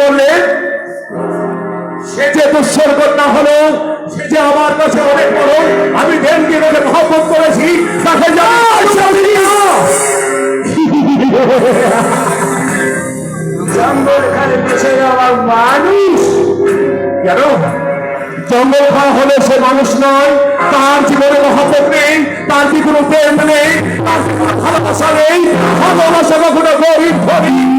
বললে? সে যে কন্যা হলো, সে যে আমার কাছে অনেক বড়, আমি মহব্বত করেছি? তাকে। জঙ্গল বেঁচে যাওয়ার মানুষ। কেন? জঙ্গল খাওয়া হলে সে মানুষ নয়, তার জীবনে মহাপত নেই। তার কি কোনো প্রেম নেই তার কি কোনো ভালোবাসা নেই ভালোবাসা কখনো গরিব গরিব